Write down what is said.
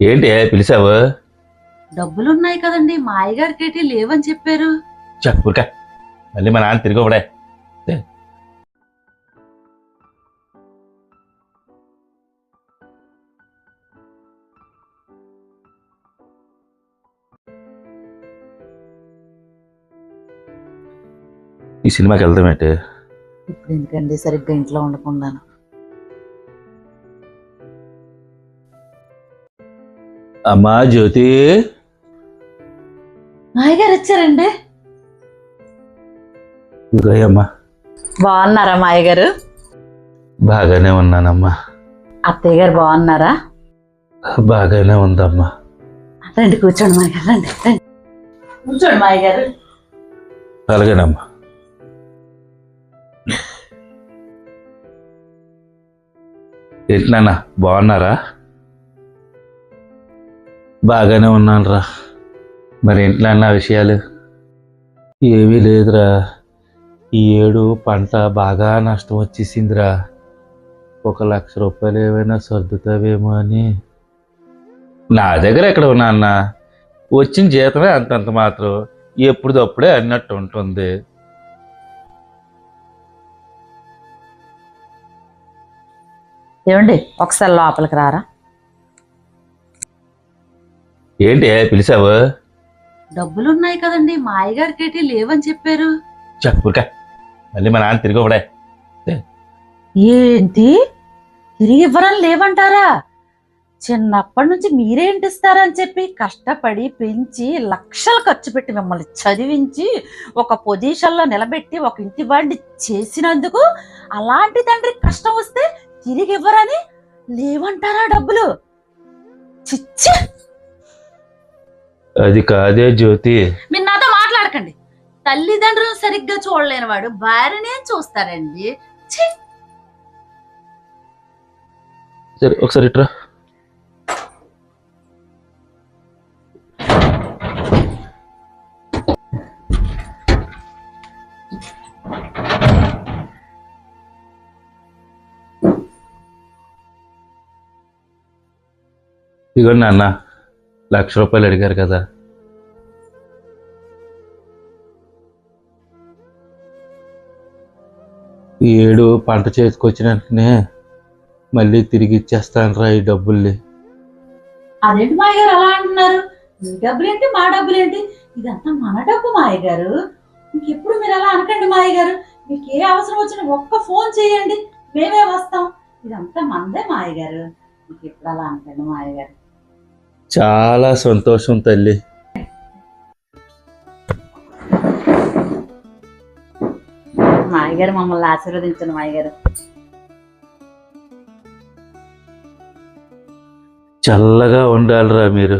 ఏంటి పిలిచావు? డబ్బులున్నాయి కదండి. మా అయ్యగారికి ఏంటి? లేవని చెప్పారు. చెప్పుక మళ్ళీ మా నాన్న తిరిగి ఒకడే ఈ సినిమాకి వెళ్దాం ఏంటి? ఇప్పుడు ఎందుకండి సరిగ్గా ఇంట్లో ఉండకుండాను. అమ్మా జ్యోతి. మా అయ్యగారు వచ్చారండి ఇదిగో అమ్మా బాగున్నారా మా అయ్యగారు బాగానే ఉన్నానమ్మా. అత్తయ్య గారు బాగున్నారా? బాగానే ఉందమ్మా. రండి కూర్చోండి మా అయ్యగారు రండి రండి. కూర్చోండి మా అయ్యగారు అలాగేనమ్మా. ఏంటి నాన్న బాగున్నారా? బాగానే ఉన్నాను రా మరి ఇంట్లో నా విషయాలు? ఏమీ లేదురా. ఈ ఏడు పంట బాగా నష్టం వచ్చేసిందిరా. ఒక లక్ష రూపాయలు ఏమైనా సర్దుతావేమో అని. నా దగ్గర ఎక్కడ ఉన్నా అన్న వచ్చిన జీతమే అంతంత మాత్రం ఎప్పుడుదప్పుడే అన్నట్టు ఉంటుంది. ఏమండి ఒకసారి లోపలికి రారా? ఏంటి పిలిచావు? డబ్బులున్నాయి కదండి. మా అయ్యగారికి ఏంటి లేవని చెప్పారు. చెప్పుక మళ్ళీ మా నాన్న తిరిగి ఒకడే ఏంటి? తిరిగి ఇవ్వరని లేవంటారా? చిన్నప్పటి నుంచి మీరేంటి ఇస్తారని చెప్పి కష్టపడి పెంచి లక్షలు ఖర్చు పెట్టి మిమ్మల్ని చదివించి ఒక పొజిషన్లో నిలబెట్టి ఒక ఇంటి వాడిని చేసినందుకు అలాంటి తండ్రి కష్టం వస్తే తిరిగి ఇవ్వరని లేవంటారా డబ్బులు? చిచ్చి! అది కాదే జ్యోతి. మీరు నాతో మాట్లాడకండి. తల్లిదండ్రులు సరిగ్గా చూడలేని వాడు భార్యనే చూస్తారండి! సరే ఒకసారి ఇట్రా. ఇదిగోండి నాన్న. లక్ష రూపాయలు అడిగారు కదా. ఈ ఏడు పంట చేసుకొచ్చిన వెంటనే మళ్ళీ తిరిగి ఇచ్చేస్తాను రా ఈ డబ్బుల్ని. అదేంటి మాయ గారు అలా అంటున్నారు? మీ డబ్బులేంటి మా డబ్బులేంటి? ఇదంతా మన డబ్బు మాయ గారు ఇంకెప్పుడు మీరు అలా అనకండి మాయ గారు మీకు ఏ అవసరం వచ్చినా ఒక్క ఫోన్ చేయండి. మేమే వస్తాం. ఇదంతా మందే మాయ గారు మీకు అలా అనకండి మాయ గారు చాలా సంతోషం తల్లి. మాయ గారు మమ్మల్ని ఆశీర్వదించండి మాయ గారు చల్లగా ఉండాలిరా మీరు.